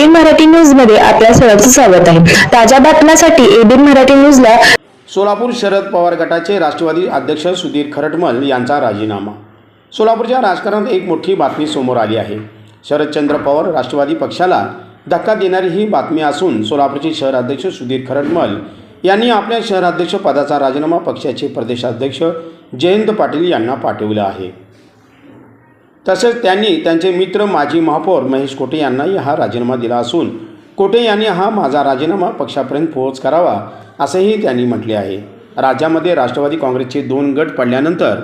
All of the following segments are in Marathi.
एबीएन मराठी न्यूजमध्ये आपल्या सर्वांचं स्वागत आहे. ताज्या बातम्यांसाठी एबीएन मराठी न्यूजला सोलापूर शरद पवार गटाचे राष्ट्रवादी अध्यक्ष सुधीर खरटमल यांचा राजीनामा. सोलापूरच्या राजकारणात एक मोठी बातमी समोर आली आहे. शरदचंद्र पवार राष्ट्रवादी पक्षाला धक्का देणारी ही बातमी असून सोलापूरचे शहराध्यक्ष सुधीर खरटमल यांनी आपल्या शहराध्यक्ष पदाचा राजीनामा पक्षाचे प्रदेशाध्यक्ष जयंत पाटील यांना पाठविला आहे. तसेच त्यांनी त्यांचे मित्र माजी महापौर महेश कोटे यांनाही हा राजीनामा दिला असून कोटे यांनी हा माझा राजीनामा पक्षापर्यंत पोहोच करावा असेही त्यांनी म्हटले आहे. राज्यामध्ये राष्ट्रवादी काँग्रेसचे दोन गट पडल्यानंतर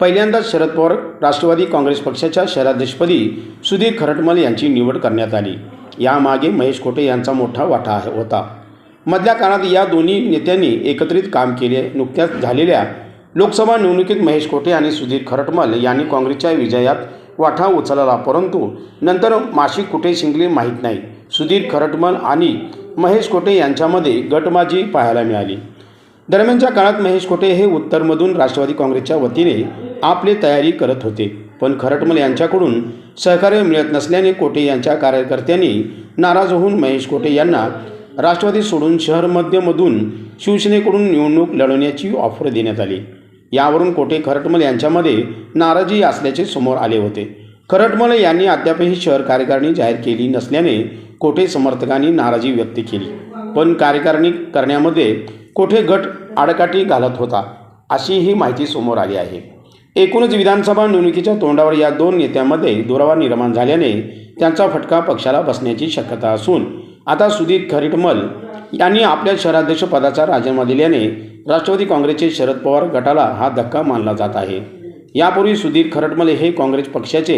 पहिल्यांदाच शरद पवार राष्ट्रवादी काँग्रेस पक्षाच्या शहराध्यक्षपदी सुधीर खरटमल यांची निवड करण्यात आली. यामागे महेश कोटे यांचा मोठा वाटा होता. मधल्या काळात या दोन्ही नेत्यांनी एकत्रित काम केले नुकत्याच झालेल्या लोकसभा निवडणुकीत महेश कोटे आणि सुधीर खरटमल यांनी काँग्रेसच्या विजयात वाटा उचलला परंतु नंतर माशी कुठे शिंकले माहीत नाही. सुधीर खरटमल आणि महेश कोटे यांच्यामध्ये गटबाजी पाहायला मिळाली. दरम्यानच्या काळात महेश कोटे हे उत्तरमधून राष्ट्रवादी काँग्रेसच्या वतीने आपले तयारी करत होते. पण खरटमल यांच्याकडून सहकार्य मिळत नसल्याने कोटे यांच्या कार्यकर्त्यांनी नाराज होऊन महेश कोटे यांना राष्ट्रवादी सोडून शहर मध्यमधून शिवसेनेकडून निवडणूक लढवण्याची ऑफर देण्यात आली. यावरून कोटे खरटमल यांच्यामध्ये नाराजी असल्याचे समोर आले होते. खरटमल यांनी अद्यापही शहर कार्यकारिणी जाहीर केली नसल्याने कोठे समर्थकांनी नाराजी व्यक्त केली. पण कार्यकारिणी करण्यामध्ये कोठे गट आडकाठी घालत होता अशी ही माहिती समोर आली आहे. एकूणच विधानसभा निवडणुकीच्या तोंडावर या दोन नेत्यांमध्ये दुरावा निर्माण झाल्याने त्यांचा फटका पक्षाला बसण्याची शक्यता असून आता सुधीर खरिटमल यांनी आपल्या शहराध्यक्ष पदाचा राजीनामा दिल्याने राष्ट्रवादी काँग्रेसचे शरद पवार गटाला हा धक्का मानला जात आहे. यापूर्वी सुधीर खरटमल हे काँग्रेस पक्षाचे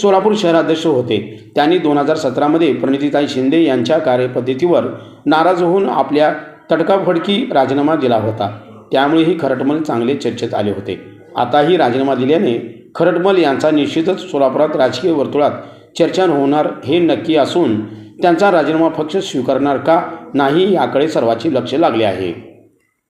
सोलापूर शहराध्यक्ष होते. त्यांनी दोन हजार सतरामध्ये प्रणितीताई शिंदे यांच्या कार्यपद्धतीवर नाराज होऊन आपल्या तडकाफडकी राजीनामा दिला होता. त्यामुळेही खरटमल चांगले चर्चेत आले होते. आताही राजीनामा दिल्याने खरटमल यांचा निश्चितच सोलापुरात राजकीय वर्तुळात चर्चा होणार हे नक्की असून त्यांचा राजीनामा पक्ष स्वीकारणार का? नाही याकडे सर्वांचे लक्ष लागले आहे.